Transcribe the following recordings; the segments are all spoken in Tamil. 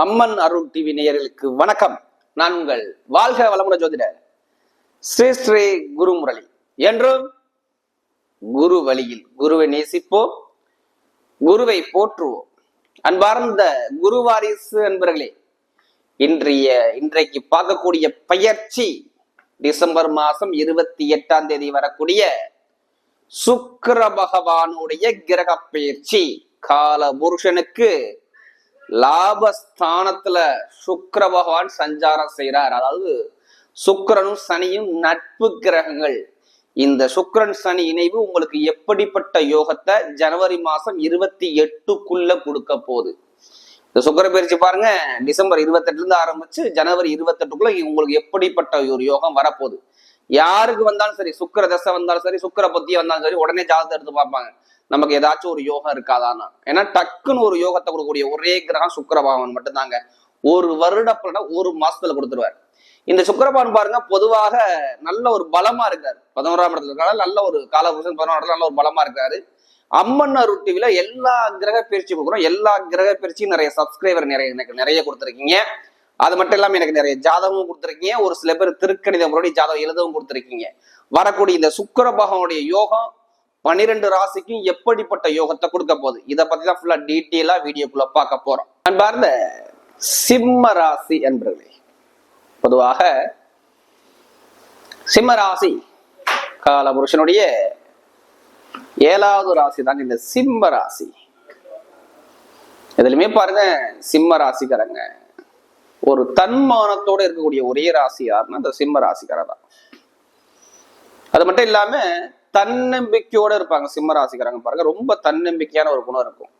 அம்மன் அருள் டிவி நேயர்களுக்கு வணக்கம். நான் உங்கள் வாழ்க வளமுடன் ஜோதிடர் ஸ்ரீ ஸ்ரீ குரு முரளி என்றும் குரு வழியில் குருவை நேசிப்போம் குருவை போற்றுவோம். அன்பார்ந்த குரு வாரிசு அன்பர்களே இன்றைய இன்றைக்கு பார்க்கக்கூடிய பயிற்சி டிசம்பர் மாசம் இருபத்தி எட்டாம் தேதி வரக்கூடிய சுக்கர பகவானுடைய கிரக பயிற்சி. கால புருஷனுக்கு லாபஸ்தானத்துல சுக்கர பகவான் சஞ்சாரம் செய்கிறார் அதாவது சுக்கிரனும் சனியும் நட்பு கிரகங்கள். இந்த சுக்கரன் சனி இணைவு உங்களுக்கு எப்படிப்பட்ட யோகத்தை ஜனவரி மாசம் இருபத்தி எட்டுக்குள்ள கொடுக்க போகுது. இந்த சுக்கர பயிற்சி பாருங்க டிசம்பர் இருபத்தெட்டுல இருந்து ஆரம்பிச்சு ஜனவரி இருபத்தெட்டுக்குள்ள உங்களுக்கு எப்படிப்பட்ட ஒரு யோகம் வரப்போகுது. யாருக்கு வந்தாலும் சரி சுக்கர தசை வந்தாலும் சரி சுக்கர புத்திய வந்தாலும் சரி உடனே ஜாதகத்தை எடுத்து பார்ப்பாங்க. நமக்கு ஏதாச்சும் ஒரு யோகம் இருக்காதான்னா. ஏன்னா டக்குன்னு ஒரு யோகத்தை கொடுக்கக்கூடிய ஒரே கிரகம் சுக்கரபாவன் மட்டும்தாங்க. ஒரு வருட பலனை ஒரு மாசத்துல கொடுத்துருவார். இந்த சுக்கரபான் பாருங்க பொதுவாக நல்ல ஒரு பலமா இருக்காரு. பதினோராம் இடத்துல இருக்காரு? நல்ல ஒரு காலபுருஷன் பதினோரா இடத்துல நல்ல ஒரு பலமா இருக்காரு. அம்மன் அருள் டிவில எல்லா கிரக பயிற்சி கொடுக்குறோம். எல்லா கிரக பயிற்சியும் நிறைய சப்ஸ்கிரைபர் நிறைய எனக்கு நிறைய கொடுத்துருக்கீங்க. அது மட்டும் இல்லாமல் எனக்கு நிறைய ஜாதகமும் கொடுத்துருக்கீங்க. ஒரு சில பேர் திருக்கணித முறையை ஜாதகம் எழுதவும் கொடுத்துருக்கீங்க. வரக்கூடிய இந்த சுக்கர பகவானுடைய யோகம் பன்னிரெண்டு ராசிக்கும் எப்படிப்பட்ட யோகத்தை கொடுக்க போகுது? இதை பத்தி தான் ஃபுல்லா டீட்டெயிலா வீடியோக்குள்ள பார்க்க போறோம். அன்பார்ந்த சிம்ம ராசி என்பர்களே பொதுவாக சிம்ம ராசி காலபுருஷனுடைய ஏழாவது ராசி தாங்க இந்த சிம்ம ராசி. இதுலயுமே பாருங்க சிம்ம ராசிக்காரங்க ஒரு தன்மானத்தோட இருக்கக்கூடிய ஒரே ராசி யாருன்னா இந்த சிம்ம ராசிக்காரர் தான். அது மட்டும் இல்லாம தன்னம்பிக்கையோட இருப்பாங்க. சிம்ம ராசிக்காரங்க பாருங்க. ரொம்ப தன்னம்பிக்கையான ஒரு குணம் இருக்கும்.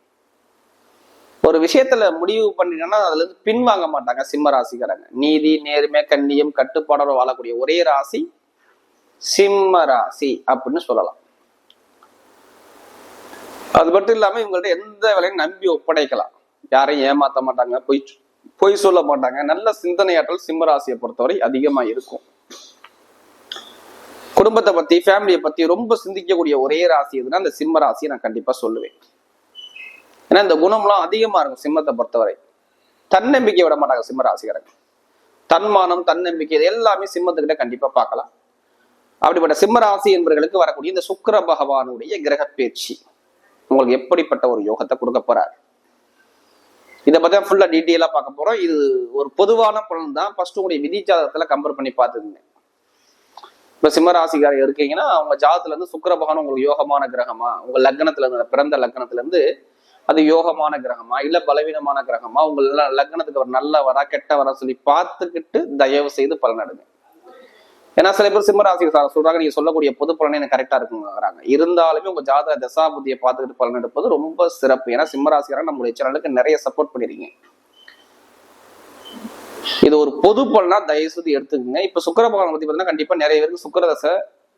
ஒரு விஷயத்துல முடிவு பண்ணிட்டோம்னா அதுல இருந்து பின்வாங்க மாட்டாங்க சிம்ம ராசிக்காரங்க. நீதி நேர்மை கண்ணியம் கட்டுப்பாடோட வாழக்கூடிய ஒரே ராசி சிம்ம ராசி அப்படின்னு சொல்லலாம். அது மட்டும் இல்லாம இவங்கள்ட்ட எந்த வேலையும் நம்பி ஒப்படைக்கலாம். யாரையும் ஏமாத்த மாட்டாங்க. பொய் பொய் சொல்ல மாட்டாங்க. நல்ல சிந்தனையாற்றல் சிம்ம ராசியை பொறுத்தவரை அதிகமா இருக்கும். குடும்பத்தை பத்தி ஃபேமிலியை பத்தி ரொம்ப சிந்திக்கக்கூடிய ஒரே ராசி எதுனா அந்த சிம்ம ராசியை நான் கண்டிப்பா சொல்லுவேன். ஏன்னா இந்த குணம்லாம் அதிகமா இருக்கும் சிம்மத்தை பொறுத்தவரை. தன்னம்பிக்கை விட மாட்டாங்க சிம்ம ராசிக்காரங்க. தன்மானம் தன்னம்பிக்கை இது எல்லாமே சிம்மத்துக்கிட்ட கண்டிப்பா பார்க்கலாம். அப்படிப்பட்ட சிம்ம ராசி என்பவர்களுக்கு வரக்கூடிய இந்த சுக்கிர பகவானுடைய கிரக பேச்சு. உங்களுக்கு எப்படிப்பட்ட ஒரு யோகத்தை கொடுக்க போறார்? இதை பத்தி ஃபுல்லா டீட்டெயிலா பார்க்க போறோம். இது ஒரு பொதுவான பலன் தான் ஃபர்ஸ்ட் உங்களுடைய விதி ஜாதகத்துல கம்பேர் பண்ணி பார்த்துருந்தேன் இப்போ சிம்மராசிக்காரர் இருக்கீங்கன்னா அவங்க ஜாதத்துல இருந்து சுக்கிர பகவான் உங்களுக்கு யோகமான கிரகமா? உங்க லக்னத்துல இருந்து பிறந்த லக்னத்துல இருந்து அது யோகமான கிரகமா? இல்ல பலவீனமான கிரகமா? உங்க லக்னத்துக்கு ஒரு நல்ல வரா கெட்ட வரா சொல்லி பார்த்துக்கிட்டு தயவு செய்து பலனடுங்க ஏன்னா சில பேர் சிம்மராசி சார் சொல்றாங்க நீங்க சொல்லக்கூடிய பொது பலனை எனக்கு கரெக்டா இருக்குங்கிறாங்க. இருந்தாலுமே உங்க ஜாதக தசாபுத்தியை பார்த்துக்கிட்டு பலன் எடுப்பது ரொம்ப சிறப்பு. ஏன்னா சிம்மராசிக்காரன் நம்மளுடைய சேனலுக்கு நிறைய சப்போர்ட் பண்ணிருக்கீங்க. இது ஒரு பொது பலனா தயவு செய்து எடுத்துக்கோங்க. இப்ப சுக்கர பகவான் பத்தி பார்த்தீங்கன்னா கண்டிப்பா நிறைய பேருக்கு சுக்கரதசை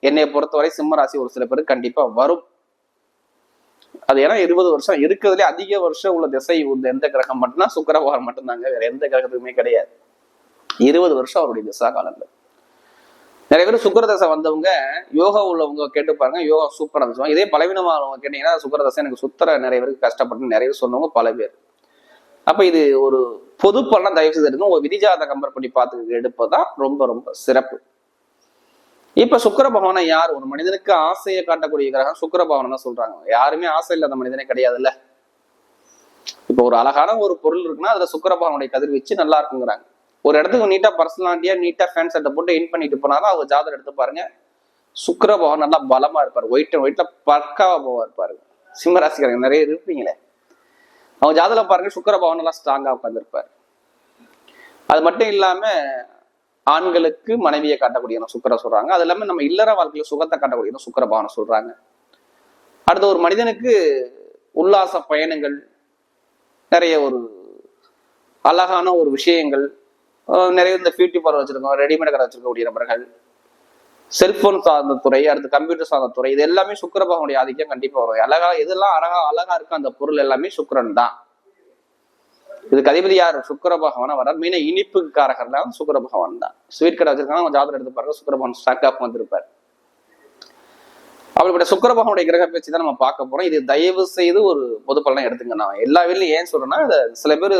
என்னை என்னைய பொறுத்தவரை சிம்ம ராசி ஒரு சில பேருக்கு கண்டிப்பா வரும். அது ஏன்னா இருபது வருஷம் இருக்கிறதுலே அதிக வருஷம் உள்ள திசை உள்ள எந்த கிரகம் மட்டும்தான் சுக்கர பகவான் மட்டும்தாங்க. வேற எந்த கிரகத்துக்குமே கிடையாது. இருபது வருஷம் அவருடைய திசா காலங்கள். நிறைய பேர் சுக்கரதசை வந்தவங்க யோகா உள்ளவங்க கேட்டு பாருங்க யோகா சூப்பரா இருந்துச்சு இதே பலவீனமானவங்க கேட்டீங்கன்னா சுக்கரதசை எனக்கு சுத்தர நிறைய பேருக்கு கஷ்டப்பட்டு நிறைய பேர் சொன்னவங்க பல பேர். அப்போ இது ஒரு பொது பலனா தயவு செய்து எடுங்க உங்க விதிஜாத கம்பேர் பண்ணி பார்த்து எடுப்பதான் ரொம்ப ரொம்ப சிறப்பு. இப்ப சுக்கர பகவானை யார் ஒரு மனிதனுக்கு ஆசையை காட்டக்கூடிய கிரகம்? சுக்கர பகவான் தான் சொல்றாங்க. யாருமே ஆசை இல்லாத மனிதனே கிடையாதுல்ல. இப்ப ஒரு அழகான ஒரு பொருள் இருக்குன்னா அதுல சுக்கர பகவானுடைய கதிர்வீச்சு நல்லா இருக்குங்கிறாங்க. ஒரு இடத்துக்கு நீட்டா பர்சனாலிட்டியா நீட்டா ஃபேன் செட்டை போட்டு இன் பண்ணிட்டு போனாலும் அவங்க ஜாதகம் எடுத்து பாருங்க. சுக்கர பகவான் நல்லா பலமா இருப்பார். ஒயிட் அண்ட் ஒயிட்ல பக்காவா போவா இருப்பாரு சிம்மராசிக்காரங்க நிறைய இருப்பீங்களே. அவங்க ஜாதகம் பாருங்க சுக்கிர பகவான் ஸ்ட்ராங்கா உட்காந்துருப்பாரு அது மட்டும் இல்லாம ஆண்களுக்கு மனைவியை காட்டக்கூடிய சுக்கர சொல்றாங்க. அது இல்லாம நம்ம இல்லற வாழ்க்கையில சுகத்தை காட்டக்கூடிய சுக்கர பகவானை சொல்றாங்க. அடுத்து ஒரு மனிதனுக்கு உல்லாச பயணங்கள் நிறைய ஒரு அழகான ஒரு விஷயங்கள் நிறைய இந்த பியூட்டி பார்லர் வச்சிருக்கோம் ரெடிமேட் கடை வச்சிருக்கக்கூடிய நபர்கள் செல்போன் சார்ந்த துறை அடுத்து கம்ப்யூட்டர் சார்ந்த துறை இது எல்லாமே சுக்கிர பகவானுடைய ஆதிக்கம் கண்டிப்பா வரும். அழகா எதெல்லாம் அழகா அழகா இருக்கு அந்த பொருள் எல்லாமே சுக்கிரன் தான். இதுக்கு அதிபதி யார்? சுக்கிர வர வரார் இனிப்பு இனிப்புக்கு காரகர்லாம் சுக்கிர பகவான் தான். ஸ்வீட் கடை வச்சிருக்காங்க. அவங்க ஜாதகம் எடுத்து பாருங்க. சுக்கிர பகவான் ஸ்டாக் ஆஃப் வந்திருப்பார். அப்படிப்பட்ட சுக்கிர பகவானுடைய கிரக பேச்சு தான் நம்ம பார்க்க போறோம். இது தயவு செய்து ஒரு பொது பலனை எடுத்துங்க. நான் எல்லா வீட்லையும் ஏன் சொல்றேன்னா சில பேர்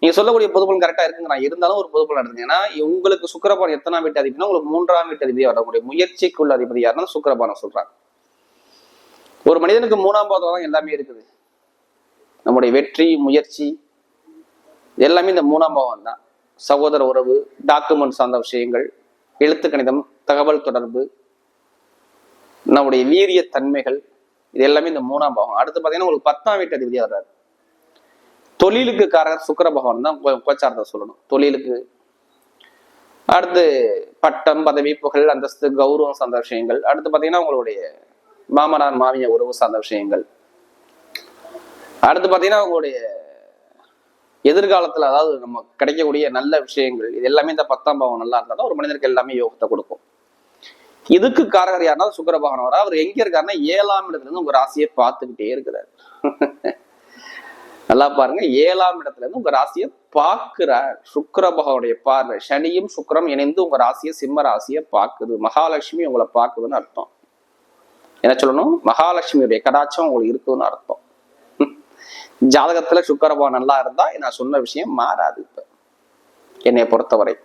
நீங்க சொல்லக்கூடிய பொதுப்பலன் கரெக்டா இருக்குங்கிறான் இருந்தாலும் ஒரு பொதுப்பலன் எடுத்துங்க ஏன்னா உங்களுக்கு சுக்கரபானம் எத்தனாம் வீட்டு அதிபதினா உங்களுக்கு மூன்றாம் வீட்டு அதிபதியா வரக்கூடிய முயற்சிக்குள்ள அதிபதி யாருன்னா சுக்கரபானம் சொல்றாங்க ஒரு மனிதனுக்கு மூணாம் பாதம் தான் எல்லாமே இருக்குது. நம்முடைய வெற்றி முயற்சி எல்லாமே இந்த மூணாம் பாவம் தான். சகோதர உறவு டாக்குமெண்ட் சார்ந்த விஷயங்கள் எழுத்து கணிதம் தகவல் தொடர்பு நம்முடைய வீரிய தன்மைகள் இது எல்லாமே இந்த மூணாம் பாவம். அடுத்து பார்த்தீங்கன்னா உங்களுக்கு பத்தாம் வீட்டு அதிபதியாக வர்றாரு. தொழிலுக்கு காரகர் சுக்கர பகவான் தான் உபச்சாரத்தை சொல்லணும். தொழிலுக்கு. அடுத்து பட்டம் பதவி புகழ் அந்தஸ்து கௌரவம் சார்ந்த விஷயங்கள். அடுத்து பாத்தீங்கன்னா உங்களுடைய மாமனார் மாமிய உறவு சார்ந்த விஷயங்கள். அடுத்து பாத்தீங்கன்னா உங்களுடைய எதிர்காலத்துல அதாவது நம்ம கிடைக்கக்கூடிய நல்ல விஷயங்கள் இது எல்லாமே இந்த பத்தாம் பாவம் நல்லா இருந்தாலும் ஒரு மனிதருக்கு எல்லாமே யோகத்தை கொடுக்கும். இதுக்கு காரகர் யாருன்னா சுக்கர பகவான் அவர் எங்க இருக்காருன்னா ஏழாம் இடத்துல இருந்து உங்க ராசியை பார்த்துக்கிட்டே இருக்கிறார். நல்லா பாருங்க. ஏழாம் இடத்துல இருந்து உங்க ராசியை பார்க்கிறார் சுக்கர பகவானுடைய பார்வை சனியும் சுக்கரம் இணைந்து உங்க ராசியை சிம்ம ராசியை பார்க்குது. மகாலட்சுமி உங்களை பார்க்குதுன்னு அர்த்தம். என்ன சொல்லணும்? மகாலட்சுமியுடைய கடாட்சம் உங்களுக்கு இருக்குதுன்னு அர்த்தம். ஜாதகத்துல சுக்கர பகவான் நல்லா இருந்தா நான் சொன்ன விஷயம் மாறாது இப்ப. என்னை பொறுத்தவரை.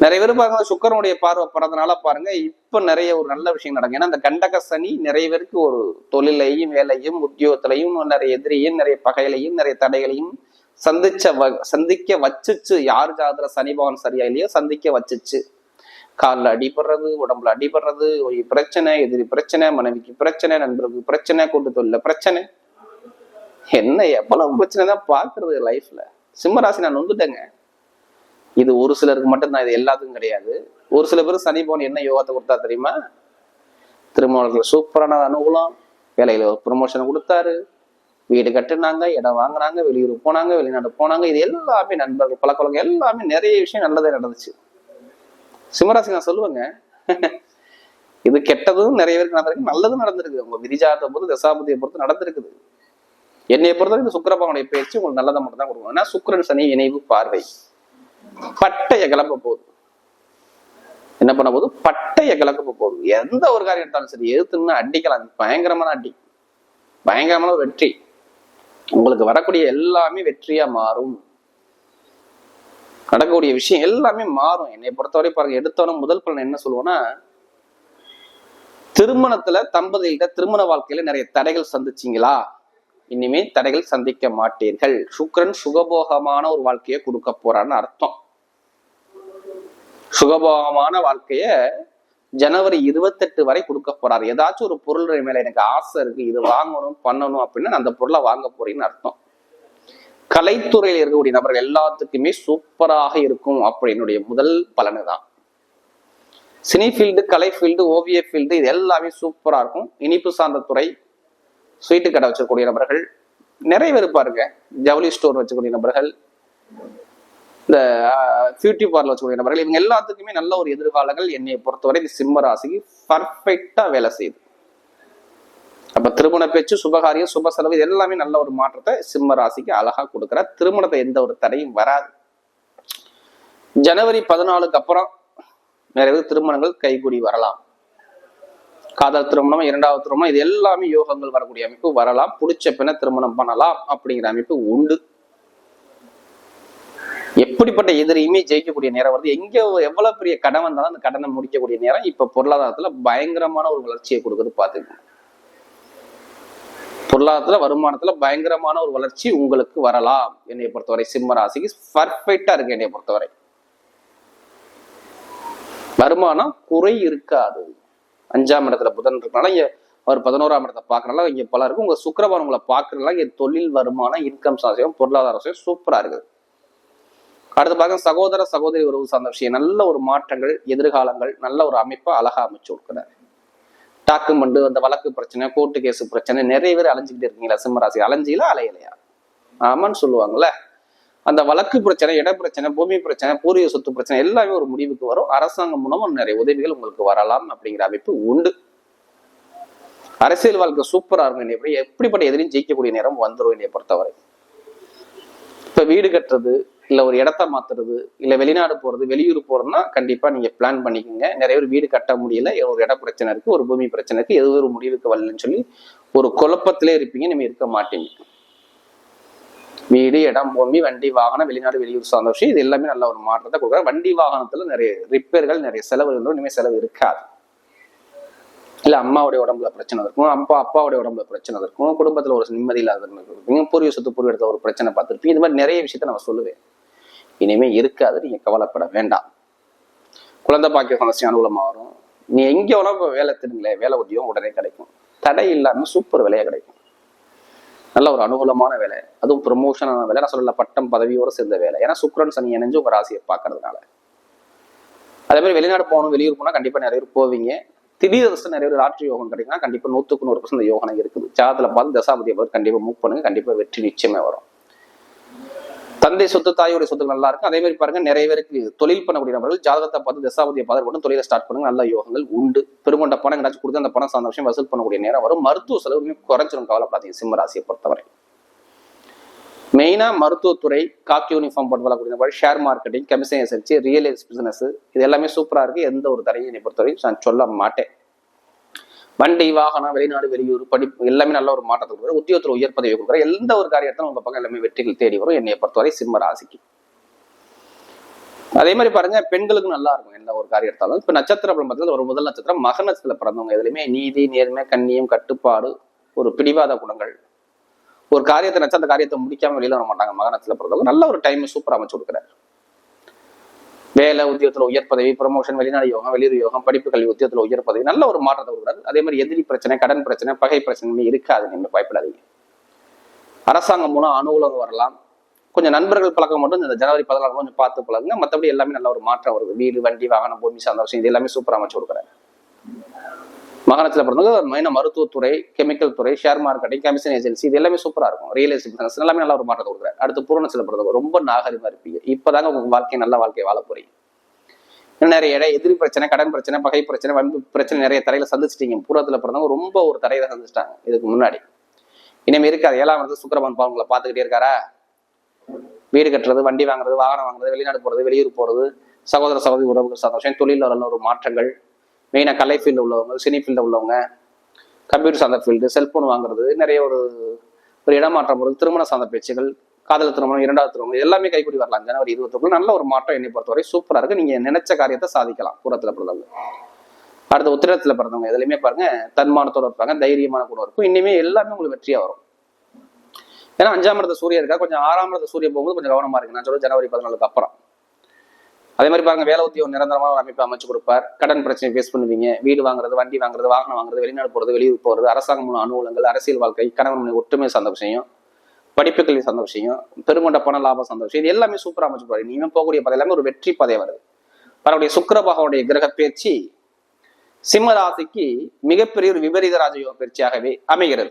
நிறைய பேர் பாருங்க சுக்கரனுடைய பார்வை படுறதுனால பாருங்க. இப்ப நிறைய ஒரு நல்ல விஷயம் நடக்கும் ஏன்னா அந்த கண்டக சனி நிறைய பேருக்கு ஒரு தொழிலையும் வேலையும் உத்தியோகத்திலையும் நிறைய எதிரியும் நிறைய பகைகளையும் நிறைய தடைகளையும் சந்திச்ச வ- சந்திக்க வச்சுச்சு. யார் ஜாதர சனி பகவான் சரியா இல்லையோ சந்திக்க வச்சுச்சு. காலில் அடிபடுறது உடம்புல அடிபடுறது பிரச்சனை எதிரி பிரச்சனை மனைவிக்கு பிரச்சனை நண்பருக்கு பிரச்சனை கூட்டு தொழில பிரச்சனை. என்ன எவ்வளவு பிரச்சனை தான் பாக்குறது லைஃப்ல சிம்மராசி நான் நொந்துட்டேங்க. இது ஒரு சிலருக்கு மட்டும் தான் இது எல்லாத்துக்கும் கிடையாது. ஒரு சில பேர் சனி பவன் என்ன யோகத்தை கொடுத்தா தெரியுமா? திருமணத்தில் சூப்பரான அனுகூலம் வேலையில் ஒரு ப்ரொமோஷன் கொடுத்தாரு. வீடு கட்டுனாங்க இடம் வாங்கினாங்க வெளியூர் போனாங்க வெளிநாடு போனாங்க. இது எல்லாமே நண்பர்கள் பழக்கவழக்கம் எல்லாமே நிறைய விஷயம் நல்லதே நடந்துச்சு. சிம்மராசி நான் சொல்லுவேங்க இது கெட்டதும் நிறைய பேருக்கு நடந்திருக்கு நல்லதும் நடந்திருக்கு உங்க விரிஜாத்தை பொறுத்து தசாபதியை பொறுத்து நடந்திருக்குது. என்னைய பொறுத்தவரைக்கும் இந்த சுக்கரபவனுடைய பயிற்சி உங்களுக்கு நல்லதை மட்டும் தான் கொடுக்கும். ஏன்னா சுக்கரன் சனி இணைவு பார்வை. பட்டைய கிளம்ப போகுது. என்ன பண்ண போது பட்டைய கிளம்ப போகுது. எந்த ஒரு காரியம் எடுத்தாலும் சரி எதிர்த்துன்னு அடிக்கலாம். பயங்கரமான அடி. பயங்கரமான ஒரு வெற்றி. உங்களுக்கு வரக்கூடிய எல்லாமே வெற்றியா மாறும். நடக்கக்கூடிய விஷயம் எல்லாமே மாறும். என்னை பொறுத்தவரை பாருங்க எடுத்தவன முதல் பலன் என்ன சொல்லுவோம்னா திருமணத்துல தம்பதியிட்ட திருமண வாழ்க்கையில நிறைய தடைகள் சந்திச்சீங்களா? இனிமே தடைகள் சந்திக்க மாட்டீர்கள். சுக்கரன் சுகபோகமான ஒரு வாழ்க்கையை கொடுக்க போறான்னு அர்த்தம். சுகபோகமான வாழ்க்கைய ஜனவரி இருபத்தெட்டு வரை கொடுக்க போறார். ஏதாச்சும் ஒரு பொருள் மேல எனக்கு ஆசை இருக்கு இது வாங்கணும் பண்ணணும் அப்படின்னு அந்த பொருளை வாங்க போறேன்னு அர்த்தம். கலைத்துறையில் இருக்கக்கூடிய நபர்கள் எல்லாத்துக்குமே சூப்பராக இருக்கும் அப்படின்னுடைய முதல் பலனு தான். சினி ஃபீல்டு கலை ஃபீல்டு ஓவிய ஃபீல்டு இது எல்லாமே சூப்பராக இருக்கும். இனிப்பு சார்ந்த துறை ஸ்வீட்டு கடை வச்சிருக்கக்கூடிய நபர்கள் நிறைய பேர் பாருங்க. ஜவுளி ஸ்டோர் வச்சக்கூடிய நபர்கள் இந்த பியூட்டி பார்லர் வச்சுக்கூடிய நபர்கள் இவங்க எல்லாத்துக்குமே நல்ல ஒரு எதிர்காலங்கள். என்னை பொறுத்தவரை இந்த சிம்ம ராசிக்கு பர்ஃபெக்டா வேலை செய்யுது. அப்ப திருமண பேச்சு சுபகாரியம் சுப செலவு இது எல்லாமே நல்ல ஒரு மாற்றத்தை சிம்ம ராசிக்கு அழகா கொடுக்குற. திருமணத்தை எந்த ஒரு தடையும் வராது. ஜனவரி பதினாலுக்கு அப்புறம் நிறைய திருமணங்கள் கைகூடி வரலாம். காதல் திருமணம் இரண்டாவது திருமணம் இது எல்லாமே யோகங்கள் வரக்கூடிய அமைப்பு வரலாம். பிடிச்ச பின்ன திருமணம் பண்ணலாம் அப்படிங்கிற அமைப்பு உண்டு. எப்படிப்பட்ட எதிரியுமே ஜெயிக்கக்கூடிய நேரம் வருது? எங்க எவ்வளவு பெரிய கடன் வந்தாலும் அந்த கடனை முடிக்கக்கூடிய நேரம் இப்ப பொருளாதாரத்துல பயங்கரமான ஒரு வளர்ச்சியை கொடுக்குது பாத்துக்கோங்க பொருளாதாரத்துல வருமானத்துல பயங்கரமான ஒரு வளர்ச்சி உங்களுக்கு வரலாம். என்னை பொறுத்தவரை சிம்ம ராசிக்கு பர்ஃபெக்டா இருக்கு என்னை பொறுத்தவரை. வருமானம் குறை இருக்காது. அஞ்சாம் இடத்துல புதன் இருக்கனால ஒரு அவர் பதினோராம் இடத்தை பார்க்கறனால இங்க பல இருக்கு உங்க சுக்கிரவாரம் உங்களை பார்க்கறதுனால இங்க தொழில் வருமானம் இன்கம் சாசியம் பொருளாதார விஷயம் சூப்பரா இருக்குது. அடுத்து பார்க்க சகோதர சகோதரி உறவு சார்ந்த விஷயம். நல்ல ஒரு மாற்றங்கள் எதிர்காலங்கள் நல்ல ஒரு அமைப்பை அழகா அமைச்சு கொடுக்குறாரு டாக்குமெண்ட் அந்த வழக்கு பிரச்சனை கோர்ட்டு கேஸ் பிரச்சனை நிறைய பேர் அலைஞ்சிக்கிட்டு இருக்கீங்களா? சிம்மராசி அலைஞ்சில அலையலையா? ஆமான்னு சொல்லுவாங்கல்ல. அந்த வழக்கு பிரச்சனை இட பிரச்சனை பூமி பிரச்சனை பூர்வீக சொத்து பிரச்சனை எல்லாமே ஒரு முடிவுக்கு வரும். அரசாங்கம் மூலமா நிறைய உதவிகள் உங்களுக்கு வரலாம் அப்படிங்கிற அமைப்பு உண்டு. அரசியல் வாழ்க்கை சூப்பரா இருக்கும் என்னை எப்படிப்பட்ட எதிரையும் ஜெயிக்கக்கூடிய நேரம் வந்துடும் என்னை பொறுத்தவரை. இப்ப வீடு கட்டுறது இல்ல ஒரு இடத்த மாத்துறது இல்ல வெளிநாடு போறது வெளியூர் போறதுன்னா கண்டிப்பா நீங்க பிளான் பண்ணிக்கோங்க. நிறைய பேர் வீடு கட்ட முடியல ஒரு இட பிரச்சனை இருக்கு ஒரு பூமி பிரச்சனை இருக்கு எது ஒரு முடிவுக்கு வரலன்னு சொல்லி ஒரு குழப்பத்திலே இருப்பீங்க நீங்க இருக்க மாட்டீங்க. வீடு இடம் பூமி வண்டி வாகனம் வெளிநாடு வெளியூர் சந்தோஷம் இது எல்லாமே நல்ல ஒரு மாற்றத்தை கொடுக்குறாரு வண்டி வாகனத்துல நிறைய ரிப்பேர்கள் நிறைய செலவுகள் இனிமே செலவு இருக்காது. இல்ல அம்மாவுடைய உடம்புல பிரச்சனை இருக்கும் அப்பா அப்பாவுடைய உடம்புல பிரச்சனை இருக்கும் குடும்பத்துல ஒரு நிம்மதி இல்லாத இருக்கும் பூர்வீக சொத்து பூர்வீகத்தில் ஒரு பிரச்சனை பார்த்துருப்பீங்க. இது மாதிரி நிறைய விஷயத்த நான் சொல்லுவேன். இனிமே இருக்காது நீங்க கவலைப்பட வேண்டாம். குழந்தை பாக்கிய சமஸ்ய அனுகூலமா வரும். நீ எங்க வேணா வேலை திருங்களேன் வேலை உத்தியோகம் உடனே கிடைக்கும். தடை இல்லாம சூப்பர் வேலையா கிடைக்கும். நல்ல ஒரு அனுகூலமான வேலை. அதுவும் ப்ரொமோஷனான வேலை. நான் சொல்லல பட்டம் பதவியோட சேர்ந்த வேலை. ஏன்னா சுக்ரன் சனி இணைஞ்சு உங்க ராசியை பார்க்கறதுனால. அதே மாதிரி வெளிநாடு போகணும் வெளியூர் போனா கண்டிப்பா நிறைய பேர் போவீங்க. திடீர் வருஷம் நிறைய பேர் ஆற்று யோகம் கிடைக்குன்னா கண்டிப்பா நூத்துக்கு நூறு பர்சன்ட் யோகனை இருக்குது. ஜாதத்துல பார்த்து தசாபதியை பார்த்து கண்டிப்பா மூவ் பண்ணுங்க. கண்டிப்பா வெற்றி நிச்சயமே வரும். தந்தை சொத்து தாயோடைய சொத்து நல்லா இருக்கும். அதே மாதிரி பாருங்க நிறைய பேருக்கு தொழில் பண்ணக்கூடிய நபர்கள் ஜாதகத்தை பார்த்து தசாபதியை பார்த்து மட்டும் தொழிலை ஸ்டார்ட் பண்ணுங்க. நல்ல யோகங்கள் உண்டு. பெருமண்ட பணம் எங்கேயாச்சும் கொடுத்து அந்த பணம் சார்ந்த விஷயம் வசூல் பண்ணக்கூடிய நேரம் வரும். மருத்துவ செலவு இன்னும் குறைஞ்சிரும் கவலைப்படாதீங்க சிம்ம ராசியை பொறுத்தவரை. மெயினா மருத்துவத்துறை காக்கி யூனிஃபார்ம் போட்டு வரக்கூடிய நபர்கள் share marketing commission agency real business இது எல்லாமே சூப்பரா இருக்கு. எந்த ஒரு தடையும் என்னை பொறுத்தவரை நான் சொல்ல மாட்டேன். வண்டி வாகனம் வெளிநாடு வெளியூர் படிப்பு எல்லாமே நல்ல ஒரு மாற்றத்தை கொடுக்குற உத்தியோகத்தில் உயர் பதவி கொடுக்குற எந்த ஒரு காரியத்திலும் உங்க பக்கம் எல்லாமே வெற்றிகள் தேடி வரும். என்னைய பொறுத்தவரை சிம்ம ராசிக்கு. அதே மாதிரி பாருங்க பெண்களுக்கு நல்லா இருக்கும் எந்த ஒரு காரியம் எடுத்தாலும் இப்ப நட்சத்திர பலத்தில் ஒரு முதல் நட்சத்திரம் மக நட்சத்திரத்தில் பிறந்தவங்க. எதுலையுமே நீதி நேர்மை கண்ணியம் கட்டுப்பாடு ஒரு பிடிவாத குணங்கள். ஒரு காரியத்தை நினைச்சா அந்த காரியத்தை முடிக்காம வெளியில வர மாட்டாங்க மக பிறந்தவங்க. நல்ல ஒரு டைம் சூப்பர் அமைச்சு கொடுக்குறாரு. வேலை உத்தியோகத்துல உயர் பதவி ப்ரமோஷன் வெளிநாடு யோகம் வெளியூர் யோகம் படிப்பு கல்வி உத்தியோகத்துல உயர் பதவி நல்ல ஒரு மாற்றத்தை கொடுக்குறாரு. அதே மாதிரி எதிரி பிரச்சனை கடன் பிரச்சனை பகை பிரச்சனை இருக்காது நீங்க பயப்படாதீங்க. அரசாங்கம் மூலம் அனுகூலம் வரலாம். கொஞ்சம் நண்பர்கள் பழக்கம் மட்டும் இந்த ஜனவரி பதினாலு கொஞ்சம் பார்த்து பழகுங்க மற்றபடி எல்லாமே நல்ல ஒரு மாற்றம் வருது. வீடு வண்டி வாகனம் பூமி சார்ந்த விஷயம் இது எல்லாமே சூப்பராக அமைச்சு கொடுக்குறாங்க மாகாணத்தில் பிறந்தவங்க மெயினாக மருத்துவத்துறை கெமிக்கல் துறை ஷேர் மார்க்கெட்டிங் கமிஷன் ஏஜென்சி இது எல்லாமே சூப்பராக இருக்கும். ரியல் எஸ்டேட் பிசினஸ் எல்லாமே நல்லா ஒரு மாற்றத்தை கொடுக்குறாரு. அடுத்து பூரணத்தில் பிறந்தவங்க ரொம்ப நாகரிகமாக இருப்பீங்க. இப்பதாங்க உங்கள் வாழ்க்கை நல்ல வாழ்க்கையை வாழ போறீங்க. இன்னும் நிறைய இடம் எதிரி பிரச்சனை கடன் பிரச்சனை பகை பிரச்சனை வம்பு பிரச்சனை நிறைய தடையில சந்திச்சிட்டீங்க. பூரத்தில் பிறந்தவங்க ரொம்ப ஒரு தடையில சந்திச்சிட்டாங்க. இதுக்கு முன்னாடி. இனிமே இருக்காது. ஏழாம் வந்து சுக்கரபான் பாவங்களை பார்த்துக்கிட்டே இருக்காரா? வீடு கட்டுறது வண்டி வாங்குறது வாகனம் வாங்குறது வெளிநாடு போறது வெளியூர் போறது சகோதர சகோதரி உறவுகள் சந்தோஷம் தொழில் ஒரு மாற்றங்கள் மெயினாக கலை ஃபீல்டு உள்ளவங்க சினி ஃபீல்டில் உள்ளவங்க கம்ப்யூட்டர் சார்ந்த ஃபீல்டு செல்போன் வாங்குறது நிறைய ஒரு ஒரு இடமாற்றம் வருது திருமண சார்ந்த பேச்சுகள் காதல் திருமணம் இரண்டாவது திருமணம் எல்லாமே கைக்கூடி வரலாம். ஜனவரி இருபத்தொக்குள்ள நல்ல ஒரு மாற்றம் என்னை பொறுத்தவரை சூப்பராக இருக்குது நீங்கள் நினைச்ச காரியத்தை சாதிக்கலாம் பூரத்துல பிறந்தவங்க அடுத்த உத்திரத்தில் பிறந்தவங்க எதுலையுமே பாருங்க தன்மானத்தோடு இருப்பாங்க தைரியமான கூட இருக்கும். இனிமே எல்லாமே உங்களுக்கு வெற்றியாக வரும். ஏன்னா அஞ்சாம் இடத்த சூரியன் இருக்கா? கொஞ்சம் ஆறாம் இடத்த சூரியன் போகும்போது கொஞ்சம் கவனமாக இருக்கு. நான் சொல்ல ஜனவரி பதினாலுக்கு அப்புறம். அதே மாதிரி பாருங்க வேலை உத்தியோகம் நிரந்தரமான ஒரு அமைப்பு அமைச்சு கொடுப்பார். கடன் பிரச்சனை ஃபேஸ் பண்ணுவீங்க. வீடு வாங்குறது வண்டி வாங்குறது வாகனம் வாங்குறது வெளிநாடு போறது வெளியூர் போறது அரசாங்கம் மூலம் அனுகூலங்கள் அரசியல் வாழ்க்கை கணவன் மனைவி ஒற்றுமை சார்ந்த விஷயம் படிப்பு கல்வி சார்ந்த விஷயம் பெருமண்ட பண லாபம் சார்ந்த விஷயம் இது எல்லாமே சூப்பராக அமைச்சு போறாரு நீங்க போகக்கூடிய பதவி எல்லாமே ஒரு வெற்றி பதவி வருது. வரக்கூடிய சுக்கிர பகவானுடைய கிரக பயிற்சி சிம்ம ராசிக்கு மிகப்பெரிய ஒரு விபரீத ராஜயோக பயிற்சியாகவே அமைகிறது.